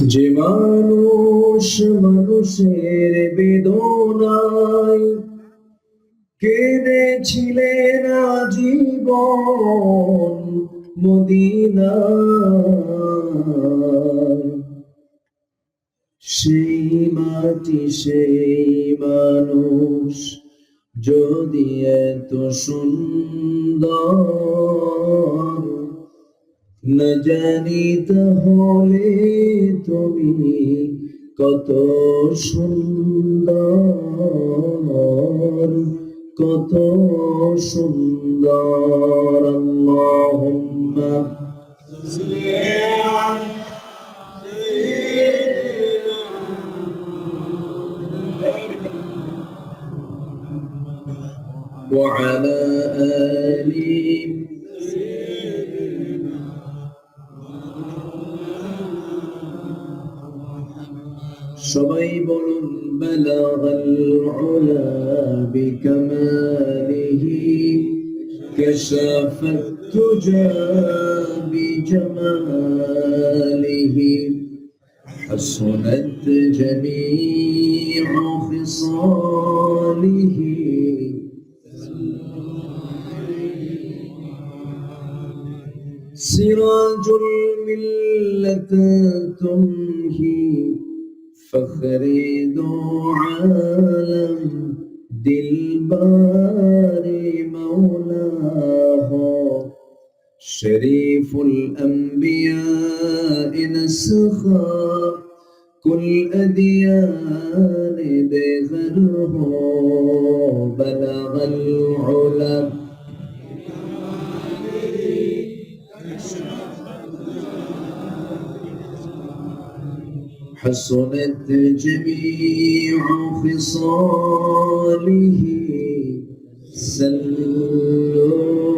যে মানুষ মানুষের বেদনায় কেঁদেছিলেন জীবন মদিনায়। সেই মাটি সেই মানুষ যদি এত সুন্দর না জানি তাহলে তুমি কত সুন্দর কত সুন্দর আল্লাহুম্মা وعلى آله সবাই বলুন বালাগাল উলা বিকামালিহি كشف التجى بجماله حسنت جميع خصاله سراج الملة تمهي فخر ذو عالم دلبار مولاه شريف الأنبياء نسخا. كل أديان بغره بلغ العلا. حسنت جميع خصاله. سلوا